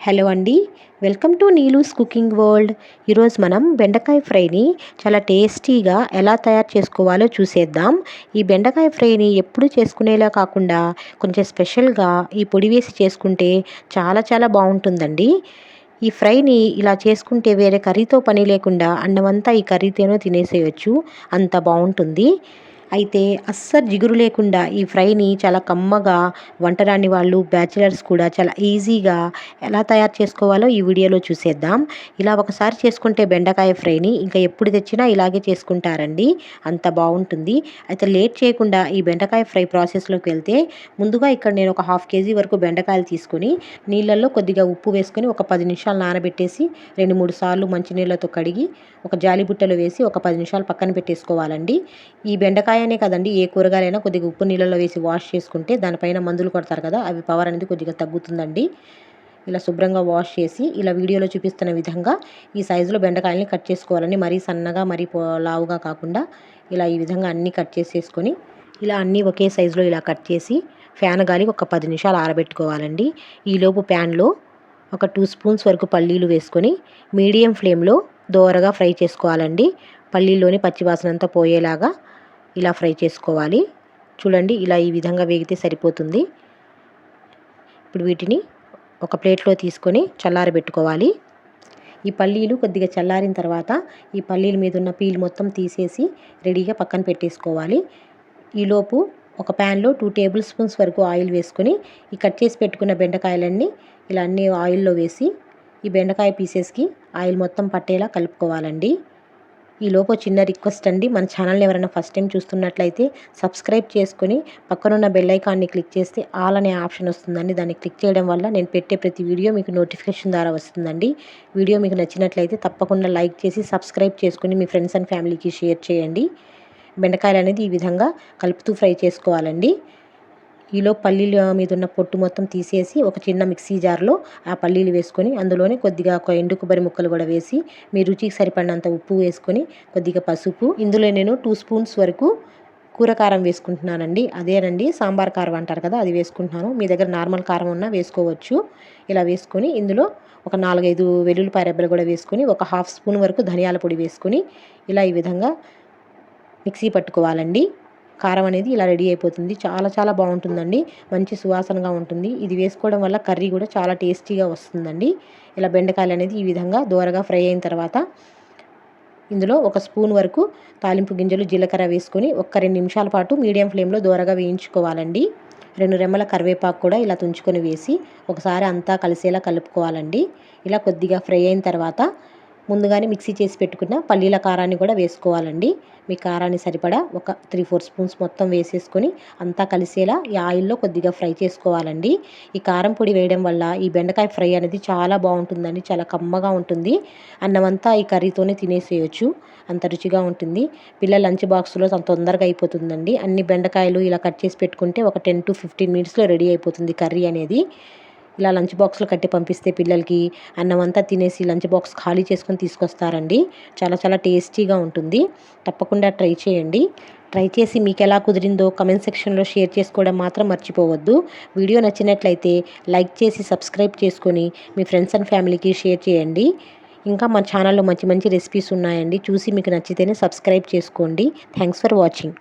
Hello అండి. Welcome to Neelu's cooking world. ఈరోజు మనం బెండకాయ ఫ్రైని చాలా టేస్టీగా ఎలా తయారు చేసుకోవాలో చూసేద్దాం. ఈ బెండకాయ ఫ్రైని ఎప్పుడు చేసుకునేలా కాకుండా కొంచెం స్పెషల్గా ఈ పొడి వేసి చేసుకుంటే చాలా చాలా బాగుంటుందండి. ఈ ఫ్రైని ఇలా చేసుకుంటే వేరే కర్రీతో పని లేకుండా అన్నమంతా ఈ కర్రీతోనే తినేసేయచ్చు. అంత బాగుంటుంది. అయితే అస్సలు జిగురు లేకుండా ఈ ఫ్రైని చాలా కమ్మగా వంటరాని వాళ్ళు బ్యాచిలర్స్ కూడా చాలా ఈజీగా ఎలా తయారు చేసుకోవాలో ఈ వీడియోలో చూసేద్దాం. ఇలా ఒకసారి చేసుకుంటే బెండకాయ ఫ్రైని ఇంకా ఎప్పుడు తెచ్చినా ఇలాగే చేసుకుంటారండి. అంత బాగుంటుంది. అయితే లేట్ చేయకుండా ఈ బెండకాయ ఫ్రై ప్రాసెస్లోకి వెళ్తే ముందుగా ఇక్కడ నేను ఒక హాఫ్ కేజీ వరకు బెండకాయలు తీసుకొని నీళ్ళల్లో కొద్దిగా ఉప్పు వేసుకొని ఒక పది నిమిషాలు నానబెట్టేసి రెండు మూడు సార్లు మంచినీళ్ళతో కడిగి ఒక జాలి బుట్టలో వేసి ఒక పది నిమిషాలు పక్కన పెట్టేసుకోవాలండి. ఈ బెండకాయ బెండకాయనే కదండి. ఏ కూరగాయలైనా కొద్దిగా ఉప్పు నీళ్ళలో వేసి వాష్ చేసుకుంటే దానిపైన మందులు కొడతారు కదా అవి పవర్ అనేది కొద్దిగా తగ్గుతుందండి. ఇలా శుభ్రంగా వాష్ చేసి ఇలా వీడియోలో చూపిస్తున్న విధంగా ఈ సైజులో బెండకాయలని కట్ చేసుకోవాలండి. మరీ సన్నగా మరీ లావుగా కాకుండా ఇలా ఈ విధంగా అన్నీ కట్ చేసేసుకొని ఇలా అన్నీ ఒకే సైజులో ఇలా కట్ చేసి ఫ్యాన్ గాలి ఒక పది నిమిషాలు ఆరబెట్టుకోవాలండి. ఈలోపు ప్యాన్లో ఒక టూ స్పూన్స్ వరకు పల్లీలు వేసుకొని మీడియం ఫ్లేమ్లో దోరగా ఫ్రై చేసుకోవాలండి. పల్లీలోని పచ్చివాసనంతా పోయేలాగా ఇలా ఫ్రై చేసుకోవాలి. చూడండి ఇలా ఈ విధంగా వేగితే సరిపోతుంది. ఇప్పుడు వీటిని ఒక ప్లేట్లో తీసుకొని చల్లారబెట్టుకోవాలి. ఈ పల్లీలు కొద్దిగా చల్లారిన తర్వాత ఈ పల్లీల మీద ఉన్న పీల్ మొత్తం తీసేసి రెడీగా పక్కన పెట్టేసుకోవాలి. ఈలోపు ఒక ప్యాన్లో టూ టేబుల్ స్పూన్స్ వరకు ఆయిల్ వేసుకొని ఈ కట్ చేసి పెట్టుకున్న బెండకాయలన్నీ ఇలా అన్ని ఆయిల్లో వేసి ఈ బెండకాయ పీసెస్కి ఆయిల్ మొత్తం పట్టేలా కలుపుకోవాలండి. ఈలోపు చిన్న రిక్వెస్ట్ అండి. మన ఛానల్ని ఎవరైనా ఫస్ట్ టైం చూస్తున్నట్లయితే సబ్స్క్రైబ్ చేసుకొని పక్కనున్న బెల్ ఐకాన్ని క్లిక్ చేస్తే ఆల్ అనే ఆప్షన్ వస్తుందండి. దాన్ని క్లిక్ చేయడం వల్ల నేను పెట్టే ప్రతి వీడియో మీకు నోటిఫికేషన్ ద్వారా వస్తుందండి. వీడియో మీకు నచ్చినట్లయితే తప్పకుండా లైక్ చేసి సబ్స్క్రైబ్ చేసుకుని మీ ఫ్రెండ్స్ అండ్ ఫ్యామిలీకి షేర్ చేయండి. బెండకాయలు అనేది ఈ విధంగా కలుపుతూ ఫ్రై చేసుకోవాలండి. ఈలో పల్లీల మీద ఉన్న పొట్టు మొత్తం తీసేసి ఒక చిన్న మిక్సీ జార్లో ఆ పల్లీలు వేసుకొని అందులోనే కొద్దిగా ఒక ఎండు కొబ్బరి ముక్కలు కూడా వేసి మీ రుచికి సరిపడినంత ఉప్పు వేసుకొని కొద్దిగా పసుపు. ఇందులో నేను టూ స్పూన్స్ వరకు కూర కారం వేసుకుంటున్నానండి. అదేనండి సాంబార్ కారం అంటారు కదా అది వేసుకుంటున్నాను. మీ దగ్గర నార్మల్ కారం ఉన్నా వేసుకోవచ్చు. ఇలా వేసుకొని ఇందులో ఒక నాలుగైదు వెల్లుల్లిపాయ రెబ్బలు కూడా వేసుకొని ఒక హాఫ్ స్పూన్ వరకు ధనియాల పొడి వేసుకొని ఇలా ఈ విధంగా మిక్సీ పట్టుకోవాలండి. కారం అనేది ఇలా రెడీ అయిపోతుంది. చాలా చాలా బాగుంటుందండి. మంచి సువాసనగా ఉంటుంది. ఇది వేసుకోవడం వల్ల కర్రీ కూడా చాలా టేస్టీగా వస్తుందండి. ఇలా బెండకాయలు అనేది ఈ విధంగా దూరగా ఫ్రై అయిన తర్వాత ఇందులో ఒక స్పూన్ వరకు తాలింపు గింజలు జీలకర్ర వేసుకొని ఒక్క రెండు నిమిషాల పాటు మీడియం ఫ్లేమ్లో దూరగా వేయించుకోవాలండి. రెండు రెమ్మల కరివేపాకు కూడా ఇలా తుంచుకొని వేసి ఒకసారి అంతా కలిసేలా కలుపుకోవాలండి. ఇలా కొద్దిగా ఫ్రై అయిన తర్వాత ముందుగానే మిక్సీ చేసి పెట్టుకున్న పల్లీల కారాన్ని కూడా వేసుకోవాలండి. మీ కారాన్ని సరిపడా ఒక త్రీ ఫోర్ స్పూన్స్ మొత్తం వేసేసుకొని అంతా కలిసేలా ఈ ఆయిల్లో కొద్దిగా ఫ్రై చేసుకోవాలండి. ఈ కారం పొడి వేయడం వల్ల ఈ బెండకాయ ఫ్రై అనేది చాలా బాగుంటుందండి. చాలా కమ్మగా ఉంటుంది. అన్నమంతా ఈ కర్రీతోనే తినేసేయచ్చు. అంత రుచిగా ఉంటుంది. పిల్లల లంచ్ బాక్స్లో అంత తొందరగా అయిపోతుందండి. అన్ని బెండకాయలు ఇలా కట్ చేసి పెట్టుకుంటే ఒక టెన్ టు ఫిఫ్టీన్ మినిట్స్లో రెడీ అయిపోతుంది కర్రీ అనేది. ఇలా లంచ్ బాక్స్లు కట్టి పంపిస్తే పిల్లలకి అన్నం అంతా తినేసి లంచ్ బాక్స్ ఖాళీ చేసుకొని తీసుకొస్తారండి. చాలా చాలా టేస్టీగా ఉంటుంది. తప్పకుండా ట్రై చేయండి. ట్రై చేసి మీకు ఎలా కుదిరిందో కమెంట్ సెక్షన్లో షేర్ చేసుకోవడం మాత్రం మర్చిపోవద్దు. వీడియో నచ్చినట్లయితే లైక్ చేసి సబ్స్క్రైబ్ చేసుకొని మీ ఫ్రెండ్స్ అండ్ ఫ్యామిలీకి షేర్ చేయండి. ఇంకా మా ఛానల్లో మంచి మంచి రెసిపీస్ ఉన్నాయండి. చూసి మీకు నచ్చితేనే సబ్స్క్రైబ్ చేసుకోండి. Thanks for watching.